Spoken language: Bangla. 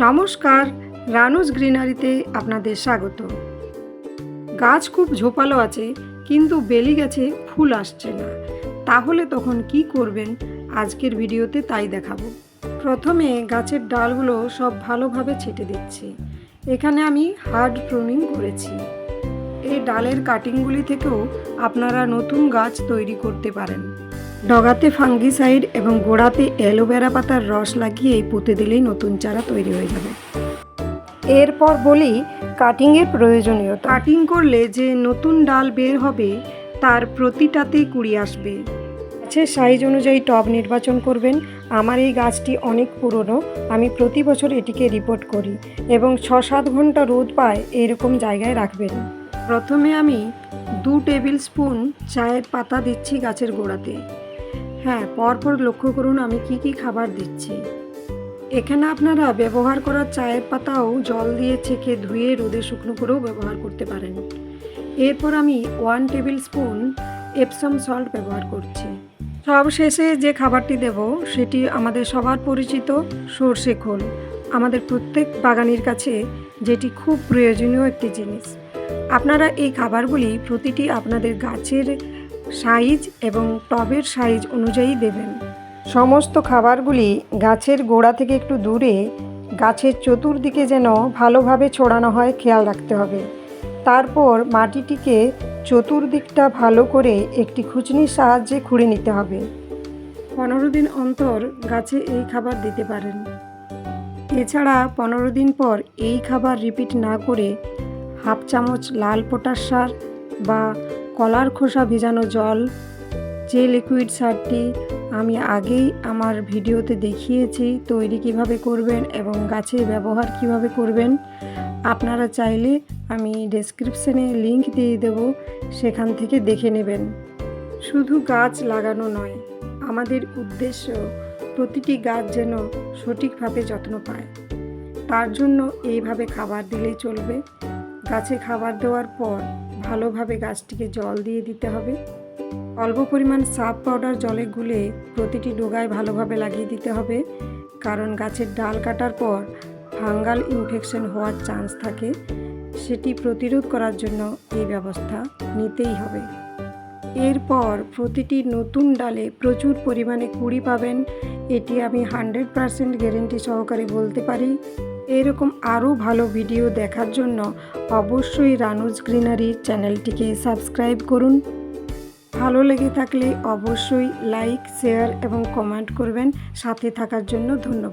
নমস্কার, রানুজ গ্রিনারিতে আপনাদের স্বাগত। গাছ খুব ঝোপালো আছে, কিন্তু বেলি গাছে ফুল আসছে না। তাহলে তখন কি করবেন? আজকের ভিডিওতে তাই দেখাবো। প্রথমে গাছের ডালগুলো সব ভালোভাবে ছেটে দিচ্ছি। এখানে আমি হার্ড প্রুনিং করেছি। এই ডালের কাটিংগুলি থেকেও আপনারা নতুন গাছ তৈরি করতে পারেন। ডগাতে ফাঙ্গিসাইড এবং গোড়াতে অ্যালোভেরা পাতার রস লাগিয়ে পুঁতে দিলেই নতুন চারা তৈরি হয়ে যাবে। এরপর বলি কাটিংয়ের প্রয়োজনীয়তা। কাটিং করলে যে নতুন ডাল বের হবে, তার প্রতিটাতেই কুড়ি আসবে। গাছের সাইজ অনুযায়ী টব নির্বাচন করবেন। আমার এই গাছটি অনেক পুরনো, আমি প্রতি বছর এটিকে রিপোর্ট করি এবং ছ সাত ঘণ্টা রোদ পায় এরকম জায়গায় রাখবেন। প্রথমে আমি দু টেবিল স্পুন চায়ের পাতা দিচ্ছি গাছের গোড়াতে। হ্যাঁ পরপর লক্ষ্য করুন আমি কি কি খাবার দিচ্ছি। এখানে আপনারা ব্যবহার করা চায়ের পাতাও জল দিয়ে ছেঁকে ধুয়ে রোদে শুকনো করেও ব্যবহার করতে পারেন। এরপর আমি one tablespoon Epsom salt ব্যবহার করছি। সব শেষে যে খাবারটি দেব, সেটি আমাদের সবার পরিচিত সর্ষে খোল। আমাদের প্রত্যেক বাগানির কাছে যেটি খুব প্রয়োজনীয় একটি জিনিস। আপনারা এই খাবারগুলি প্রতিটি আপনাদের গাছের সাইজ এবং টবের সাইজ অনুযায়ী দেবেন। সমস্ত খাবারগুলি গাছের গোড়া থেকে একটু দূরে, গাছের চতুর্দিকে যেন ভালোভাবে ছড়ানো হয় খেয়াল রাখতে হবে। তারপর মাটিটিকে চতুর্দিকটা ভালো করে একটি খুচনির সাহায্যে খুঁড়ে নিতে হবে। পনেরো দিন অন্তর গাছে এই খাবার দিতে পারেন। এছাড়া পনেরো দিন পর এই খাবার রিপিট না করে হাফ চামচ লাল পটাশ সার বা কলার খোসা ভেজানো জল, যে লিকুইড সারটি আমি আগেই আমার ভিডিওতে দেখিয়েছি, তৈরি কীভাবে করবেন এবং গাছে ব্যবহার কীভাবে করবেন, আপনারা চাইলে আমি ডেসক্রিপশানে লিংক দিয়ে দেব, সেখান থেকে দেখে নেবেন। শুধু গাছ লাগানো নয়, আমাদের উদ্দেশ্য প্রতিটি গাছ যেন সঠিকভাবে যত্ন পায়। তার জন্য এইভাবে খাবার দিলেই চলবে। গাছে খাবার দেওয়ার পর ভালোভাবে গাছটিকে জল দিয়ে দিতে হবে। অল্প পরিমাণ সাব পাউডার জলে গুলে প্রতিটি ডোগায় ভালোভাবে লাগিয়ে দিতে হবে, কারণ গাছের ডাল কাটার পর ফাঙ্গাল ইনফেকশন হওয়ার চান্স থাকে। সেটি প্রতিরোধ করার জন্য এই ব্যবস্থা নিতেই হবে। এরপর প্রতিটি নতুন ডালে প্রচুর পরিমাণে কুড়ি পাবেন। এটি আমি হান্ড্রেড পারসেন্ট গ্যারেন্টি সহকারে বলতে পারি। এরকম আরও ভালো ভিডিও দেখার জন্য অবশ্যই রানুজ গ্রিনারি চ্যানেলটিকে সাবস্ক্রাইব করুন। ভালো লেগে থাকলে অবশ্যই লাইক, শেয়ার এবং কমেন্ট করবেন। সাথে থাকার জন্য ধন্যবাদ।